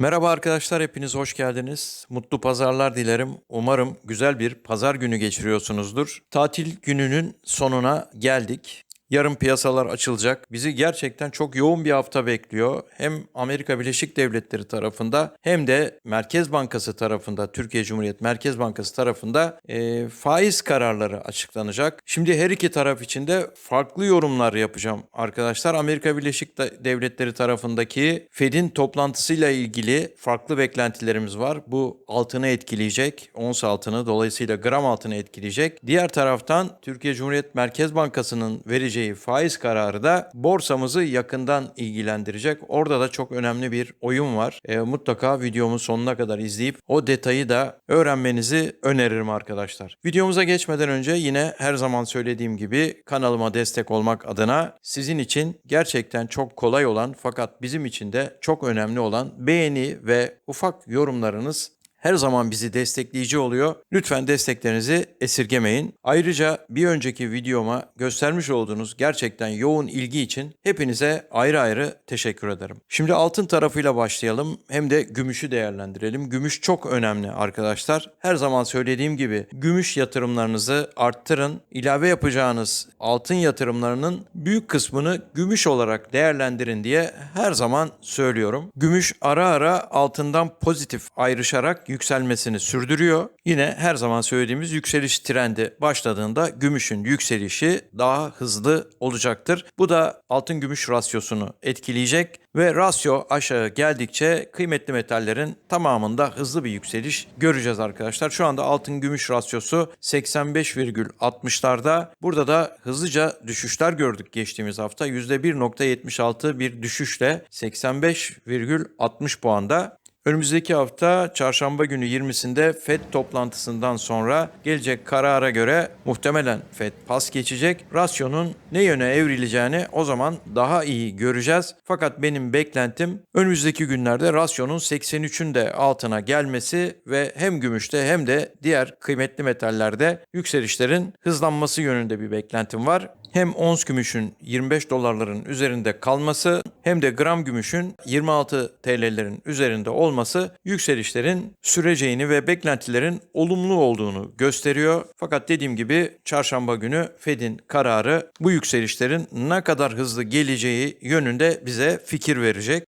Merhaba arkadaşlar, hepiniz hoş geldiniz. Mutlu pazarlar dilerim. Umarım güzel bir pazar günü geçiriyorsunuzdur. Tatil gününün sonuna geldik. Yarın piyasalar açılacak. Bizi gerçekten çok yoğun bir hafta bekliyor. Hem Amerika Birleşik Devletleri tarafında hem de Merkez Bankası tarafında, Türkiye Cumhuriyet Merkez Bankası tarafında e, faiz kararları açıklanacak. Şimdi her iki taraf için de farklı yorumlar yapacağım arkadaşlar. Amerika Birleşik De- Devletleri tarafındaki Fed'in toplantısıyla ilgili farklı beklentilerimiz var. Bu altını etkileyecek, ons altını dolayısıyla gram altını etkileyecek. Diğer taraftan Türkiye Cumhuriyet Merkez Bankası'nın vereceği faiz kararı da borsamızı yakından ilgilendirecek. Orada da çok önemli bir oyun var. E, mutlaka videomun sonuna kadar izleyip o detayı da öğrenmenizi öneririm arkadaşlar. Videomuza geçmeden önce yine her zaman söylediğim gibi kanalıma destek olmak adına sizin için gerçekten çok kolay olan fakat bizim için de çok önemli olan beğeni ve ufak yorumlarınız her zaman bizi destekleyici oluyor. Lütfen desteklerinizi esirgemeyin. Ayrıca bir önceki videoma göstermiş olduğunuz gerçekten yoğun ilgi için hepinize ayrı ayrı teşekkür ederim. Şimdi altın tarafıyla başlayalım hem de gümüşü değerlendirelim. Gümüş çok önemli arkadaşlar. Her zaman söylediğim gibi gümüş yatırımlarınızı arttırın. İlave yapacağınız altın yatırımlarının büyük kısmını gümüş olarak değerlendirin diye her zaman söylüyorum. Gümüş ara ara altından pozitif ayrışarak yükselmesini sürdürüyor. Yine her zaman söylediğimiz yükseliş trendi başladığında gümüşün yükselişi daha hızlı olacaktır. Bu da altın gümüş rasyosunu etkileyecek ve rasyo aşağı geldikçe kıymetli metallerin tamamında hızlı bir yükseliş göreceğiz arkadaşlar. Şu anda altın gümüş rasyosu 85,60'larda. Burada da hızlıca düşüşler gördük geçtiğimiz hafta. %1.76 bir düşüşle 85,60 puanda. Önümüzdeki hafta çarşamba günü 20'sinde FED toplantısından sonra gelecek karara göre muhtemelen FED pas geçecek. Rasyonun ne yöne evrileceğini o zaman daha iyi göreceğiz. Fakat benim beklentim önümüzdeki günlerde rasyonun 83'ün de altına gelmesi ve hem gümüşte hem de diğer kıymetli metallerde yükselişlerin hızlanması yönünde bir beklentim var hem ons gümüşün 25 dolarların üzerinde kalması hem de gram gümüşün 26 TL'lerin üzerinde olması yükselişlerin süreceğini ve beklentilerin olumlu olduğunu gösteriyor. Fakat dediğim gibi çarşamba günü Fed'in kararı bu yükselişlerin ne kadar hızlı geleceği yönünde bize fikir verecek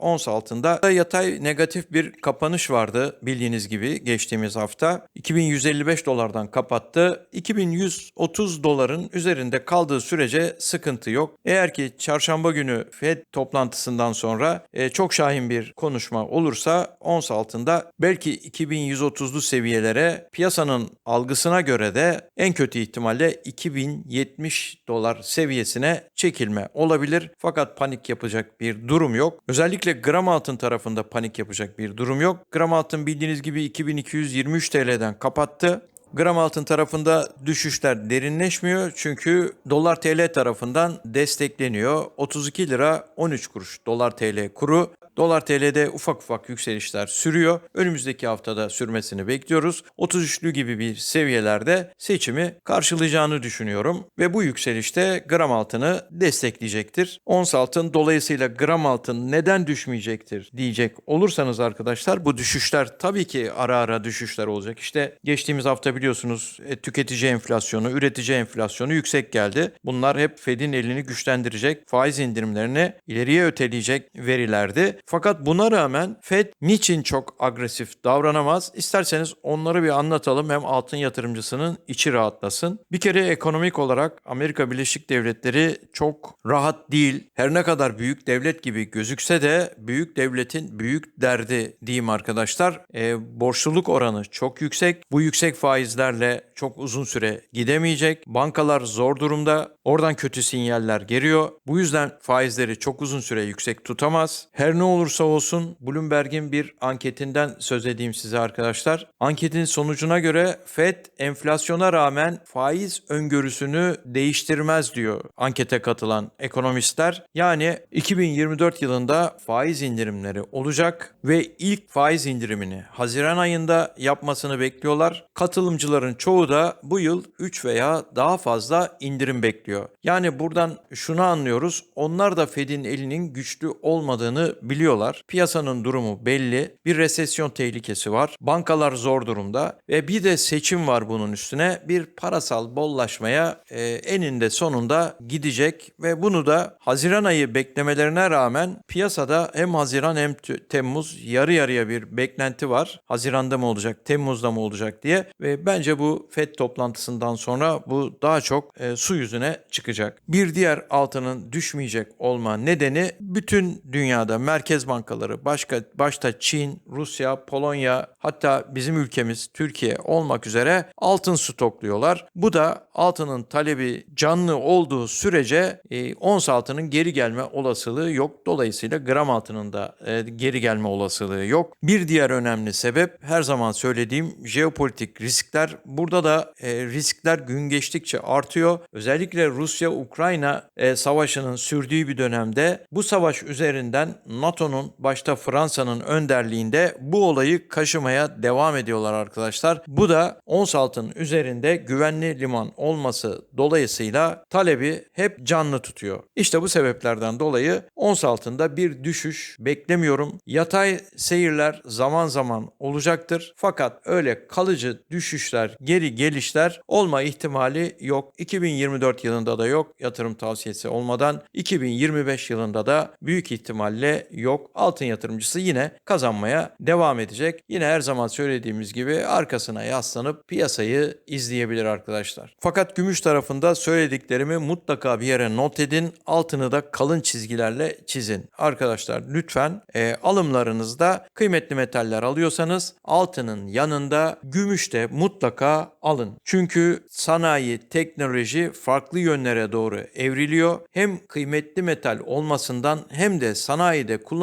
ons altında yatay negatif bir kapanış vardı bildiğiniz gibi geçtiğimiz hafta. 2155 dolardan kapattı. 2130 doların üzerinde kaldığı sürece sıkıntı yok. Eğer ki çarşamba günü Fed toplantısından sonra e, çok şahin bir konuşma olursa ons altında belki 2130'lu seviyelere piyasanın algısına göre de en kötü ihtimalle 2070 dolar seviyesine çekilme olabilir. Fakat panik yapacak bir durum yok. Özellikle gram altın tarafında panik yapacak bir durum yok. Gram altın bildiğiniz gibi 2223 TL'den kapattı. Gram altın tarafında düşüşler derinleşmiyor çünkü dolar TL tarafından destekleniyor. 32 lira 13 kuruş dolar TL kuru. Dolar TL'de ufak ufak yükselişler sürüyor. Önümüzdeki haftada sürmesini bekliyoruz. 33'lü gibi bir seviyelerde seçimi karşılayacağını düşünüyorum ve bu yükselişte gram altını destekleyecektir. Ons altın dolayısıyla gram altın neden düşmeyecektir diyecek olursanız arkadaşlar bu düşüşler tabii ki ara ara düşüşler olacak. İşte geçtiğimiz hafta biliyorsunuz e, tüketici enflasyonu, üretici enflasyonu yüksek geldi. Bunlar hep Fed'in elini güçlendirecek, faiz indirimlerini ileriye öteleyecek verilerdi. Fakat buna rağmen Fed niçin çok agresif davranamaz? İsterseniz onları bir anlatalım hem altın yatırımcısının içi rahatlasın. Bir kere ekonomik olarak Amerika Birleşik Devletleri çok rahat değil. Her ne kadar büyük devlet gibi gözükse de büyük devletin büyük derdi diyeyim arkadaşlar. E, borçluluk oranı çok yüksek. Bu yüksek faizlerle çok uzun süre gidemeyecek. Bankalar zor durumda. Oradan kötü sinyaller geliyor. Bu yüzden faizleri çok uzun süre yüksek tutamaz. Her ne olursa olsun Bloomberg'in bir anketinden söz edeyim size arkadaşlar. Anketin sonucuna göre Fed enflasyona rağmen faiz öngörüsünü değiştirmez diyor ankete katılan ekonomistler. Yani 2024 yılında faiz indirimleri olacak ve ilk faiz indirimini Haziran ayında yapmasını bekliyorlar. Katılımcıların çoğu da bu yıl 3 veya daha fazla indirim bekliyor. Yani buradan şunu anlıyoruz. Onlar da Fed'in elinin güçlü olmadığını biliyor biliyorlar. Piyasanın durumu belli. Bir resesyon tehlikesi var. Bankalar zor durumda ve bir de seçim var bunun üstüne. Bir parasal bollaşmaya e, eninde sonunda gidecek ve bunu da Haziran ayı beklemelerine rağmen piyasada hem Haziran hem Temmuz yarı yarıya bir beklenti var. Haziran'da mı olacak, Temmuz'da mı olacak diye ve bence bu FED toplantısından sonra bu daha çok e, su yüzüne çıkacak. Bir diğer altının düşmeyecek olma nedeni bütün dünyada merkez bankaları başka başta Çin, Rusya, Polonya hatta bizim ülkemiz Türkiye olmak üzere altın stokluyorlar. Bu da altının talebi canlı olduğu sürece e, ons altının geri gelme olasılığı yok. Dolayısıyla gram altının da e, geri gelme olasılığı yok. Bir diğer önemli sebep her zaman söylediğim jeopolitik riskler. Burada da e, riskler gün geçtikçe artıyor. Özellikle Rusya-Ukrayna e, savaşının sürdüğü bir dönemde bu savaş üzerinden NATO'nun başta Fransa'nın önderliğinde bu olayı kaşımaya devam ediyorlar arkadaşlar. Bu da ons altın üzerinde güvenli liman olması dolayısıyla talebi hep canlı tutuyor. İşte bu sebeplerden dolayı ons altında bir düşüş beklemiyorum. Yatay seyirler zaman zaman olacaktır. Fakat öyle kalıcı düşüşler, geri gelişler olma ihtimali yok. 2024 yılında da yok yatırım tavsiyesi olmadan. 2025 yılında da büyük ihtimalle yok. Altın yatırımcısı yine kazanmaya devam edecek. Yine her zaman söylediğimiz gibi arkasına yaslanıp piyasayı izleyebilir arkadaşlar. Fakat gümüş tarafında söylediklerimi mutlaka bir yere not edin. Altını da kalın çizgilerle çizin. Arkadaşlar lütfen e, alımlarınızda kıymetli metaller alıyorsanız altının yanında gümüş de mutlaka alın. Çünkü sanayi, teknoloji farklı yönlere doğru evriliyor. Hem kıymetli metal olmasından hem de sanayide kullanılmasından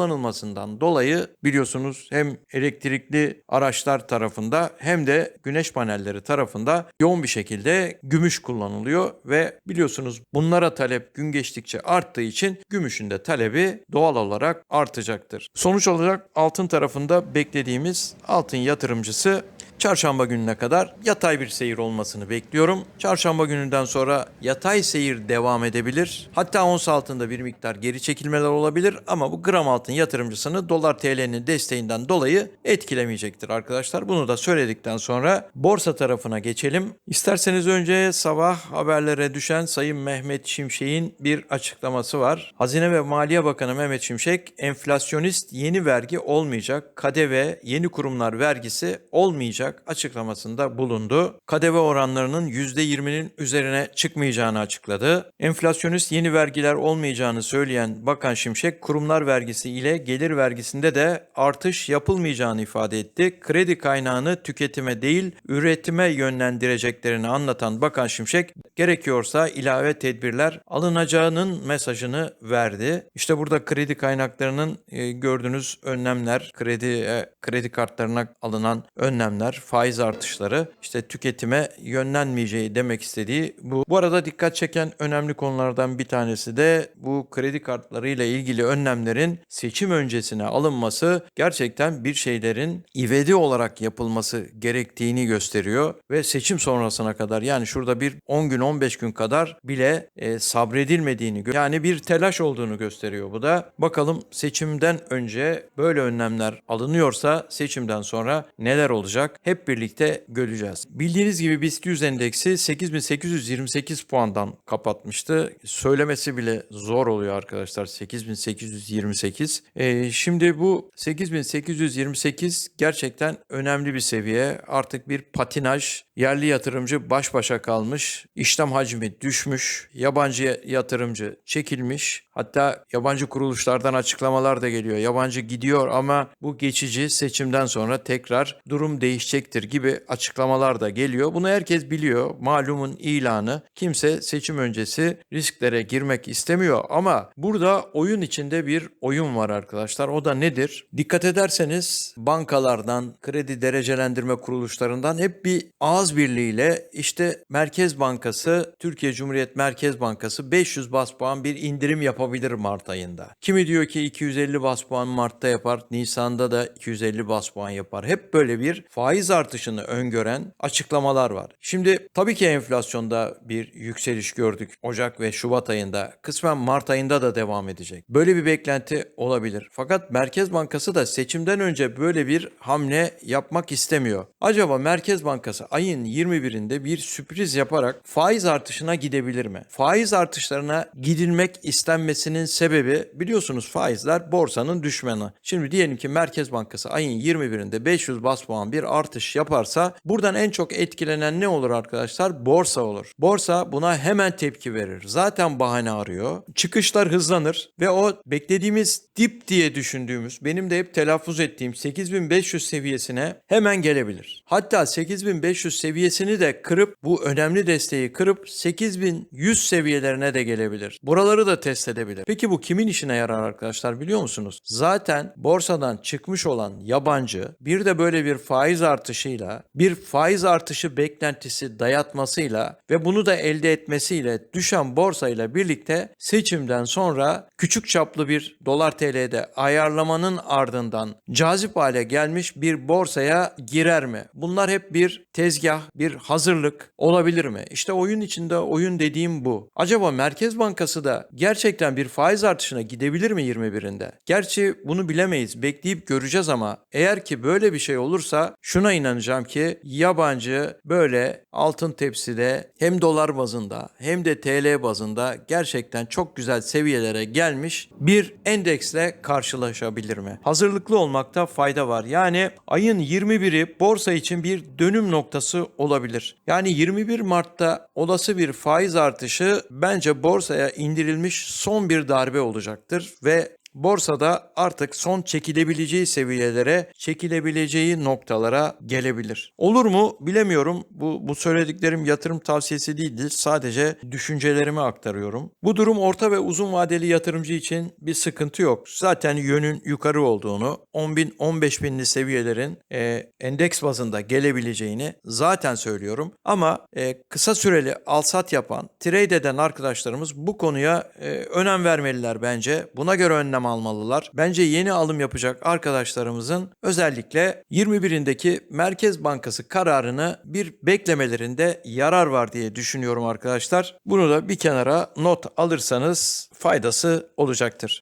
dolayı biliyorsunuz hem elektrikli araçlar tarafında hem de güneş panelleri tarafında yoğun bir şekilde gümüş kullanılıyor ve biliyorsunuz bunlara talep gün geçtikçe arttığı için gümüşün de talebi doğal olarak artacaktır. Sonuç olarak altın tarafında beklediğimiz altın yatırımcısı Çarşamba gününe kadar yatay bir seyir olmasını bekliyorum. Çarşamba gününden sonra yatay seyir devam edebilir. Hatta ons altında bir miktar geri çekilmeler olabilir ama bu gram altın yatırımcısını dolar TL'nin desteğinden dolayı etkilemeyecektir arkadaşlar. Bunu da söyledikten sonra borsa tarafına geçelim. İsterseniz önce sabah haberlere düşen Sayın Mehmet Şimşek'in bir açıklaması var. Hazine ve Maliye Bakanı Mehmet Şimşek enflasyonist yeni vergi olmayacak. KDV yeni kurumlar vergisi olmayacak açıklamasında bulundu. KDV oranlarının %20'nin üzerine çıkmayacağını açıkladı. Enflasyonist yeni vergiler olmayacağını söyleyen Bakan Şimşek, kurumlar vergisi ile gelir vergisinde de artış yapılmayacağını ifade etti. Kredi kaynağını tüketime değil, üretime yönlendireceklerini anlatan Bakan Şimşek, gerekiyorsa ilave tedbirler alınacağının mesajını verdi. İşte burada kredi kaynaklarının e, gördüğünüz önlemler, kredi e, kredi kartlarına alınan önlemler, faiz artışları işte tüketime yönlenmeyeceği demek istediği bu. Bu arada dikkat çeken önemli konulardan bir tanesi de bu kredi kartlarıyla ilgili önlemlerin seçim öncesine alınması gerçekten bir şeylerin ivedi olarak yapılması gerektiğini gösteriyor ve seçim sonrasına kadar yani şurada bir 10 gün 15 gün kadar bile e, sabredilmediğini yani bir telaş olduğunu gösteriyor bu da. Bakalım seçimden önce böyle önlemler alınıyorsa seçimden sonra neler olacak? Hep birlikte göreceğiz. Bildiğiniz gibi BIST 100 endeksi 8828 puandan kapatmıştı. Söylemesi bile zor oluyor arkadaşlar 8828. Ee, şimdi bu 8828 gerçekten önemli bir seviye. Artık bir patinaj, yerli yatırımcı baş başa kalmış, işlem hacmi düşmüş, yabancı yatırımcı çekilmiş. Hatta yabancı kuruluşlardan açıklamalar da geliyor. Yabancı gidiyor ama bu geçici seçimden sonra tekrar durum değişecektir gibi açıklamalar da geliyor. Bunu herkes biliyor. Malumun ilanı. Kimse seçim öncesi risklere girmek istemiyor ama burada oyun içinde bir oyun var arkadaşlar. O da nedir? Dikkat ederseniz bankalardan, kredi derecelendirme kuruluşlarından hep bir ağız birliğiyle işte Merkez Bankası, Türkiye Cumhuriyet Merkez Bankası 500 bas puan bir indirim yapabilir yapabilir Mart ayında. Kimi diyor ki 250 bas puan Mart'ta yapar, Nisan'da da 250 bas puan yapar. Hep böyle bir faiz artışını öngören açıklamalar var. Şimdi tabii ki enflasyonda bir yükseliş gördük Ocak ve Şubat ayında. Kısmen Mart ayında da devam edecek. Böyle bir beklenti olabilir. Fakat Merkez Bankası da seçimden önce böyle bir hamle yapmak istemiyor. Acaba Merkez Bankası ayın 21'inde bir sürpriz yaparak faiz artışına gidebilir mi? Faiz artışlarına gidilmek istenmesinin sebebi biliyorsunuz faizler borsanın düşmanı. Şimdi diyelim ki Merkez Bankası ayın 21'inde 500 bas puan bir artış yaparsa buradan en çok etkilenen ne olur arkadaşlar? Borsa olur. Borsa buna hemen tepki verir. Zaten bahane arıyor. Çıkışlar hızlanır ve o beklediğimiz dip diye düşündüğümüz benim de hep telaffuz ettiğim 8500 seviyesine hemen gelebilir. Hatta 8500 seviyesini de kırıp bu önemli desteği kırıp 8100 seviyelerine de gelebilir. Buraları da test edebilir. Peki bu kimin işine yarar arkadaşlar biliyor musunuz? Zaten borsadan çıkmış olan yabancı bir de böyle bir faiz artışıyla bir faiz artışı beklentisi dayatmasıyla ve bunu da elde etmesiyle düşen borsayla birlikte seçimden sonra küçük çaplı bir dolar TL'de ayarlamanın ardından cazip hale gelmiş bir borsaya girer mi? Bunlar hep bir tezgah, bir hazırlık olabilir mi? İşte oyun içinde oyun dediğim bu. Acaba Merkez Bankası da gerçekten bir faiz artışına gidebilir mi 21'inde? Gerçi bunu bilemeyiz. Bekleyip göreceğiz ama eğer ki böyle bir şey olursa şuna inanacağım ki yabancı böyle altın tepside hem dolar bazında hem de TL bazında gerçekten çok güzel seviyelere gelmiş bir endeksle karşılaşabilir mi? Hazırlıklı olmakta fayda var. Yani ayın 21'i borsa için bir dönüm noktası olabilir. Yani 21 Mart'ta olası bir faiz artışı bence borsaya indirilmiş son bir darbe olacaktır ve borsada artık son çekilebileceği seviyelere, çekilebileceği noktalara gelebilir. Olur mu bilemiyorum. Bu, bu söylediklerim yatırım tavsiyesi değildir. Sadece düşüncelerimi aktarıyorum. Bu durum orta ve uzun vadeli yatırımcı için bir sıkıntı yok. Zaten yönün yukarı olduğunu, 10 bin, 15 binli seviyelerin e, endeks bazında gelebileceğini zaten söylüyorum. Ama e, kısa süreli alsat yapan, trade eden arkadaşlarımız bu konuya e, önem vermeliler bence. Buna göre önlem almalılar. Bence yeni alım yapacak arkadaşlarımızın özellikle 21'indeki Merkez Bankası kararını bir beklemelerinde yarar var diye düşünüyorum arkadaşlar. Bunu da bir kenara not alırsanız faydası olacaktır.